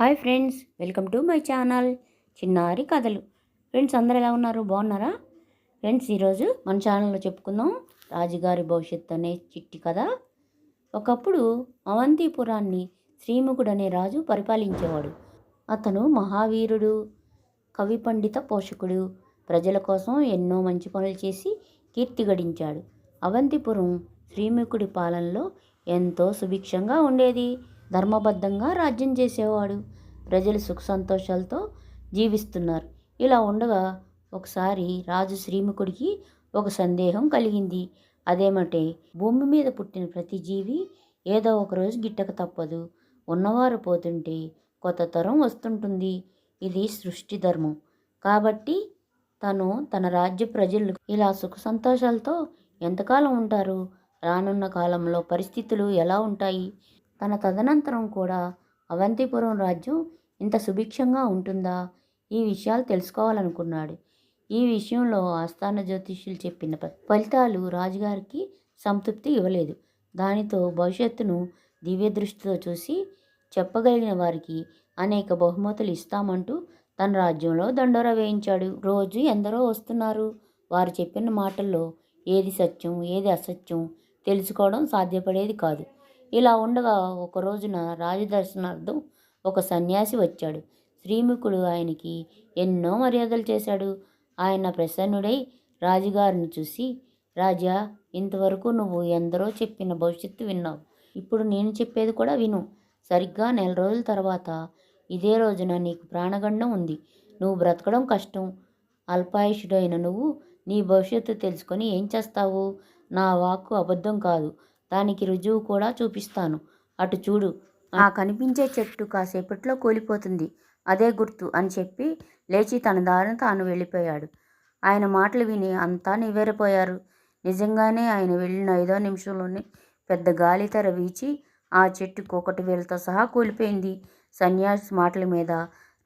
Hi friends welcome to my channel. చిన్నారి కథలు. Friends అందరు ఎలా ఉన్నారు? బాగున్నారా? ఫ్రెండ్స్ ఈరోజు మన ఛానల్లో చెప్పుకుందాం. రాజుగారి భవిష్యత్తు అనే చిట్టి కథ. ఒకప్పుడు అవంతిపురాన్ని శ్రీముఖుడు అనే రాజు పరిపాలించేవాడు. అతను మహావీరుడు కవి పండిత పోషకుడు ప్రజల కోసం ఎన్నో మంచి పనులు చేసి కీర్తి గడించాడు. అవంతిపురం శ్రీముఖుడి పాలనలో ఎంతో సుభిక్షంగా ఉండేది. ధర్మబద్ధంగా రాజ్యం చేసేవాడు. ప్రజలు సుఖ సంతోషాలతో జీవిస్తున్నారు. ఇలా ఉండగా ఒకసారి రాజు శ్రీముఖుడికి ఒక సందేహం కలిగింది. అదేమంటే భూమి మీద పుట్టిన ప్రతి జీవి ఏదో ఒకరోజు గిట్టక తప్పదు. ఉన్నవారు పోతుంటే కొత్త తరం వస్తుంటుంది. ఇది సృష్టి ధర్మం. కాబట్టి తను తన రాజ్య ప్రజలు ఇలా సుఖ సంతోషాలతో ఎంతకాలం ఉంటారు? రానున్న కాలంలో పరిస్థితులు ఎలా ఉంటాయి? తన తదనంతరం కూడా అవంతిపురం రాజ్యం ఇంత సుభిక్షంగా ఉంటుందా? ఈ విషయాలు తెలుసుకోవాలనుకున్నాడు. ఈ విషయంలో ఆస్థాన జ్యోతిష్యులు చెప్పిన ఫలితాలు రాజుగారికి సంతృప్తి ఇవ్వలేదు. దానితో భవిష్యత్తును దివ్య దృష్టితో చూసి చెప్పగలిగిన వారికి అనేక బహుమతులు ఇస్తామంటూ తన రాజ్యంలో దండోర వేయించాడు. రోజు ఎందరో వస్తున్నారు. వారు చెప్పిన మాటల్లో ఏది సత్యం ఏది అసత్యం తెలుసుకోవడం సాధ్యపడేది కాదు. ఇలా ఉండగా ఒక రోజున రాజదర్శనార్థం ఒక సన్యాసి వచ్చాడు. శ్రీముఖుడు ఆయనకి ఎన్నో మర్యాదలు చేశాడు. ఆయన ప్రసన్నుడై రాజుగారిని చూసి రాజా ఇంతవరకు నువ్వు ఎందరో చెప్పిన భవిష్యత్తు విన్నావు. ఇప్పుడు నేను చెప్పేది కూడా విను. సరిగ్గా నెల రోజుల తర్వాత ఇదే రోజున నీకు ప్రాణగండం ఉంది. నువ్వు బ్రతకడం కష్టం. అల్పాయుషుడైన నువ్వు నీ భవిష్యత్తు తెలుసుకొని ఏం చేస్తావు? నా వాక్కు అబద్ధం కాదు. దానికి రుజువు కూడా చూపిస్తాను. అటు చూడు. ఆ కనిపించే చెట్టు కాసేపట్లో కూలిపోతుంది. అదే గుర్తు అని చెప్పి లేచి తన దారిని తాను వెళ్ళిపోయాడు. ఆయన మాటలు విని అంతా నివ్వెరపోయారు. నిజంగానే ఆయన వెళ్ళిన ఐదో నిమిషంలోనే పెద్ద గాలి తెర వీచి ఆ చెట్టు ఒకటి వేలతో సహా కూలిపోయింది. సన్యాసి మాటల మీద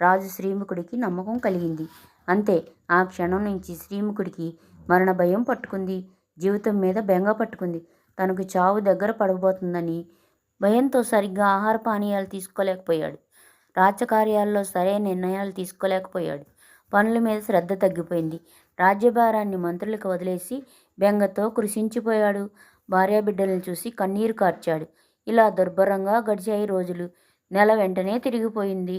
రాజు శ్రీముఖుడికి నమ్మకం కలిగింది. అంతే ఆ క్షణం నుంచి శ్రీముఖుడికి మరణ భయం పట్టుకుంది. జీవితం మీద బెంగ పట్టుకుంది. తనకు చావు దగ్గర పడబోతుందని భయంతో సరిగ్గా ఆహార పానీయాలు తీసుకోలేకపోయాడు. రాజకార్యాల్లో సరైన నిర్ణయాలు తీసుకోలేకపోయాడు. పనుల మీద శ్రద్ధ తగ్గిపోయింది. రాజ్యభారాన్ని మంత్రులకు వదిలేసి బెంగతో కృషించిపోయాడు భార్యాబిడ్డలను చూసి కన్నీరు కార్చాడు. ఇలా దుర్భరంగా గడిచాయి రోజులు. నెల వెంటనే తిరిగిపోయింది.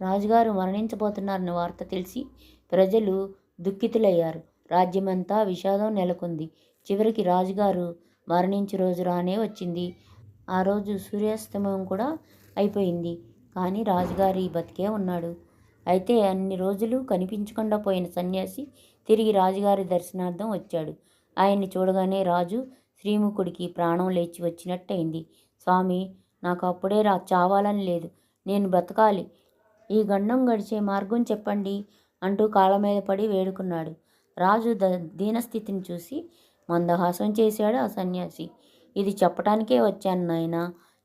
రాజుగారు మరణించబోతున్నారన్న వార్త తెలిసి ప్రజలు దుఃఖితులయ్యారు. రాజ్యమంతా విషాదం నెలకొంది. చివరికి రాజుగారు మరణించి రోజు రానే వచ్చింది. ఆ రోజు సూర్యాస్తమయం కూడా అయిపోయింది. కానీ రాజుగారి బతికే ఉన్నాడు. అయితే అన్ని రోజులు కనిపించకుండా పోయిన సన్యాసి తిరిగి రాజుగారి దర్శనార్థం వచ్చాడు. ఆయన్ని చూడగానే రాజు శ్రీముఖుడికి ప్రాణం లేచి వచ్చినట్టయింది. స్వామి నాకు అప్పుడే రా చావాలని లేదు. నేను బ్రతకాలి. ఈ గండం గడిచే మార్గం చెప్పండి అంటూ కాళ్ళ మీద పడి వేడుకున్నాడు. రాజు ద దీనస్థితిని చూసి మందహాసం చేశాడు ఆ సన్యాసి. ఇది చెప్పటానికే వచ్చాను నాయన.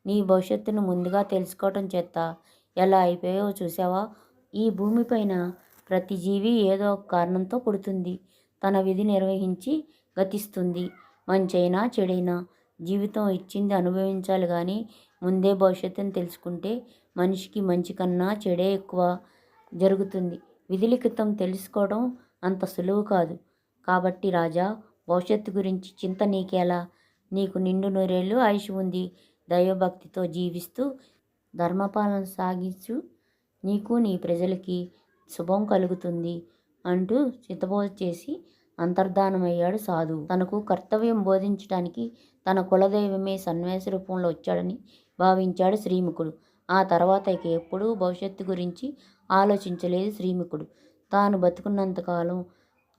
నీ భవిష్యత్తును ముందుగా తెలుసుకోవటం చేత ఎలా అయిపోయావో చూసావా ఈ భూమిపైన ప్రతి జీవి ఏదో ఒక కారణంతో పుడుతుంది. తన విధి నిర్వహించి గతిస్తుంది. మంచైనా చెడైనా జీవితం ఇచ్చింది అనుభవించాలి కానీ ముందే భవిష్యత్తును తెలుసుకుంటే మనిషికి మంచి కన్నా చెడే ఎక్కువ జరుగుతుంది. విధిలిఖితం తెలుసుకోవడం అంత సులువు కాదు. కాబట్టి రాజా భవిష్యత్తు గురించి చింత నీకేలా? నీకు నిండు నూరేళ్ళు ఆయుష్ ఉంది. దైవభక్తితో జీవిస్తూ ధర్మపాలన సాగించు. నీకు నీ ప్రజలకి శుభం కలుగుతుంది అంటూ చిత్తబోధ చేసి అంతర్ధానమయ్యాడు సాధువు. తనకు కర్తవ్యం బోధించడానికి తన కులదైవమే సన్యాస రూపంలో వచ్చాడని భావించాడు శ్రీముఖుడు. ఆ తర్వాత ఇక ఎప్పుడూ భవిష్యత్తు గురించి ఆలోచించలేదు శ్రీముఖుడు. తాను బతుకున్నంతకాలం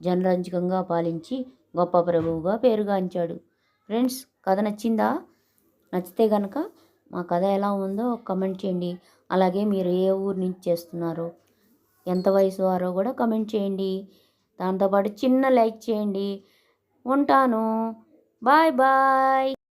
జనరంజకంగా పాలించి గొప్ప ప్రభువుగా పేరుగాంచాడు ఫ్రెండ్స్ కథ నచ్చిందా? నచ్చితే కనుక మా కథ ఎలా ఉందో కమెంట్ చేయండి. అలాగే మీరు ఏ ఊరు నుంచి చేస్తున్నారో ఎంత వయసు వారో కూడా కమెంట్ చేయండి. దాంతోపాటు చిన్న లైక్ చేయండి. ఉంటాను. Bye bye